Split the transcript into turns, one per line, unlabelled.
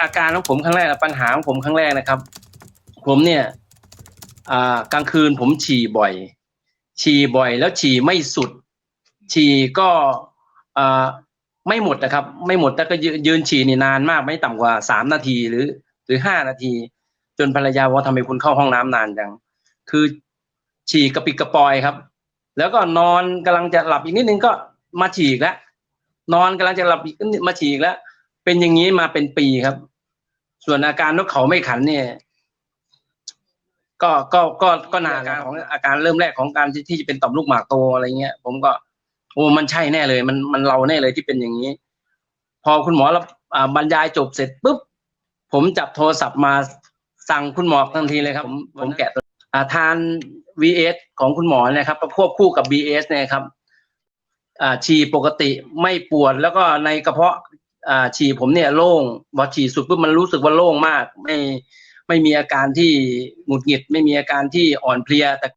อาการของผมครั้งแรกปัญหาของผมครั้งแรกนะครับ ผมเนี่ยกลางคืนผมฉี่บ่อย ฉี่บ่อย แล้วฉี่ไม่สุด ฉี่ก็ไม่หมดนะครับ ไม่หมดแต่ก็ยืนฉี่นี่นานมากไม่ต่ำกว่าสามนาทีหรือ หรือห้านาที จนภรรยาว่าทำไมคุณเข้าห้องน้ำนานจังคือฉี่กระปิดกระปอยครับ แล้วก็นอนกำลังจะหลับอีกนิดนึงก็มาฉี่อีกแล้วนอนกำลังจะหลับอีกมาฉี่อีกแล้ว เป็นอย่างนี้มาเป็นปีครับ ส่วนอาการนกเขาไม่ขันเนี่ย ก็ก็ก็ก็นานแล้วของอาการเริ่มแรกของการที่ที่จะเป็นต่อมลูกหมากโตอะไรเงี้ย ผมก็โอ้มันใช่แน่เลย มันมันเราแน่เลยที่เป็นอย่างนี้ พอคุณหมอรับอ่าบรรยายจบเสร็จปุ๊บผมจับโทรศัพท์มาสั่งคุณหมอทันทีเลยครับ ผมผมแกะตัวอ่าทาน VS ของคุณหมอเนะครับควบคู่กับ BS เนี่ยครับอ่าฉี่ปกติไม่ปวดแล้วก็ในกระเพาะ อ่าฉี่ผมเนี่ยโล่งพอฉี่สุดปุ๊บมันรู้สึกว่าโล่งมาก ไม่ไม่มีอาการที่หงุดหงิด ไม่มีอาการที่อ่อนเพลียแต่